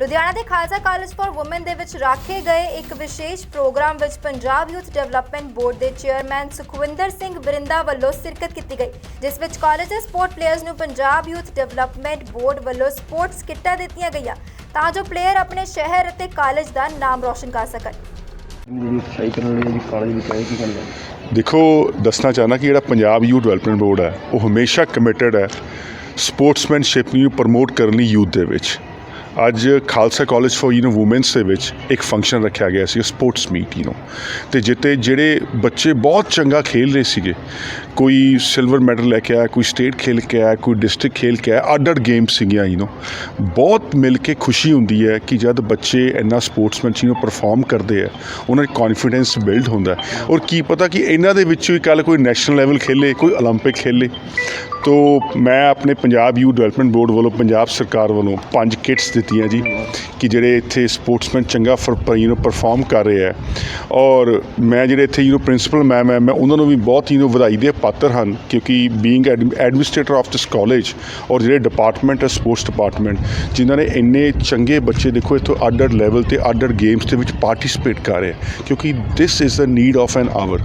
ਲੁਧਿਆਣਾ ਦੇ Khalsa college for woman ਦੇ ਵਿੱਚ ਰੱਖੇ ਗਏ ਇੱਕ ਵਿਸ਼ੇਸ਼ ਪ੍ਰੋਗਰਾਮ ਵਿੱਚ ਪੰਜਾਬ ਯੂਥ ਡਿਵੈਲਪਮੈਂਟ ਬੋਰਡ ਦੇ ਚੇਅਰਮੈਨ ਸੁਖਵਿੰਦਰ ਸਿੰਘ ਬਰਿੰਦਾ ਵੱਲੋਂ ਸ਼ਿਰਕਤ ਕੀਤੀ ਗਈ, ਜਿਸ ਵਿੱਚ ਕਾਲਜ ਦੇ ਸਪੋਰਟ ਪਲੇਅਰਸ ਨੂੰ ਪੰਜਾਬ ਯੂਥ ਡਿਵੈਲਪਮੈਂਟ ਬੋਰਡ ਵੱਲੋਂ ਸਪੋਰਟਸ ਕਿੱਟਾਂ ਦਿੱਤੀਆਂ ਗਈਆਂ ਤਾਂ ਜੋ ਪਲੇਅਰ ਆਪਣੇ ਸ਼ਹਿਰ ਅਤੇ ਕਾਲਜ ਦਾ ਨਾਮ ਰੌਸ਼ਨ ਕਰ ਸਕਣ। ਜਿਹੜੀ ਸਹੀ ਕਰਨ ਲਈ ਕਾਲਜ ਵਿੱਚ ਆਏ ਕੀ ਕਰਨਾ ਦੇਖੋ, ਦੱਸਣਾ ਚਾਹਨਾ ਕਿ ਜਿਹੜਾ ਪੰਜਾਬ ਯੂਥ ਡਿਵੈਲਪਮੈਂਟ ਬੋਰਡ ਹੈ, ਉਹ ਹਮੇਸ਼ਾ ਕਮਿਟਡ ਹੈ ਸਪੋਰਟਸਮੈਨਸ਼ਿਪ ਨੂੰ ਪ੍ਰਮੋਟ ਕਰਨ ਲਈ ਯੂਥ ਦੇ ਵਿੱਚ। ਅੱਜ Khalsa college for you know women's ਦੇ ਵਿੱਚ ਇੱਕ ਫੰਕਸ਼ਨ ਰੱਖਿਆ ਗਿਆ ਸੀ ਸਪੋਰਟਸ ਮੀਟ ਯੂ نو ਤੇ ਜਿੱਤੇ ਜਿਹੜੇ ਬੱਚੇ ਬਹੁਤ ਚੰਗਾ ਖੇਲ ਰਹੇ ਸੀਗੇ, ਕੋਈ ਸਿਲਵਰ ਮੈਡਲ ਲੈ ਕੇ ਆਇਆ, ਕੋਈ ਸਟੇਟ ਖੇਲ ਕੇ ਆਇਆ, ਕੋਈ ਡਿਸਟ੍ਰਿਕਟ ਖੇਲ ਕੇ ਆਇਆ ਅੱਡ ਅੱਡ ਗੇਮਸ ਸੀਗੀਆਂ ਯੂ نو ਬਹੁਤ ਮਿਲ ਕੇ ਖੁਸ਼ੀ ਹੁੰਦੀ ਹੈ ਕਿ ਜਦ ਬੱਚੇ ਇੰਨਾ ਸਪੋਰਟਸਮੈਨ ਸਪੋਰਟਸਮੈਨਸ਼ਿਪ ਨੂੰ ਪਰਫਾਰਮ ਕਰਦੇ ਆ, ਉਹਨਾਂ ਦੀ ਕੌਨਫੀਡੈਂਸ ਬਿਲਡ ਹੁੰਦਾ ਔਰ ਕੀ ਪਤਾ ਕਿ ਇਹਨਾਂ ਦੇ ਵਿੱਚੋਂ ਹੀ ਕੱਲ ਕੋਈ ਨੈਸ਼ਨਲ ਲੈਵਲ ਖੇਲੇ, ਕੋਈ 올림픽 ਖੇਲੇ। ਤੋ ਮੈਂ ਆਪਣੇ ਪੰਜਾਬ ਯੂ ਡਿਵੈਲਪਮੈਂਟ ਬੋਰਡ ਵੱਲੋਂ ਪੰਜਾਬ ਸਰਕਾਰ ਵੱਲੋਂ ਪੰਜ ਕਿਟਸ ਦਿੱਤੀਆਂ ਜੀ ਕਿ ਜਿਹੜੇ ਇੱਥੇ ਸਪੋਰਟਸਮੈਨ ਚੰਗਾ ਫਰ ਯੂ ਪਰਫਾਰਮ ਕਰ ਰਿਹਾ ਹੈ। ਔਰ ਮੈਂ ਜਿਹੜੇ ਇੱਥੇ ਯੂ ਪ੍ਰਿੰਸੀਪਲ ਮੈਮ ਹੈ, ਮੈਂ ਉਹਨਾਂ ਨੂੰ ਵੀ ਬਹੁਤ ਹੀ ਨੂੰ ਵਧਾਈ ਦੇ ਪਾਤਰ ਹਨ ਕਿਉਂਕਿ being administrator of this college ਔਰ ਜਿਹੜੇ ਡਿਪਾਰਟਮੈਂਟ ਹੈ ਸਪੋਰਟਸ ਡਿਪਾਰਟਮੈਂਟ ਜਿਨ੍ਹਾਂ ਨੇ ਇੰਨੇ ਚੰਗੇ ਬੱਚੇ ਦੇਖੋ ਇੱਥੋਂ ਅੱਡ-ਅੱਡ ਲੈਵਲ ਤੇ ਅੱਡ-ਅੱਡ ਗੇਮਸ ਦੇ ਵਿੱਚ ਪਾਰਟਿਸਿਪੇਟ ਕਰ ਰਹੇ ਕਿਉਂਕਿ this is the need of an hour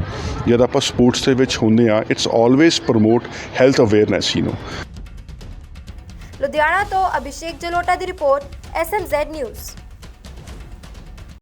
ਜਦ ਆਪਾਂ ਸਪੋਰਟਸ ਦੇ ਵਿੱਚ ਹੁੰਦੇ ਆ it's always promote health aware awareness you Ludhiana ਤੋਂ ਅਭਿਸ਼ੇਕ ਜਲੋਟਾ ਦੀ ਰਿਪੋਰਟ ਐਸਐਮਜ਼ੈਡ ਨਿਊਜ਼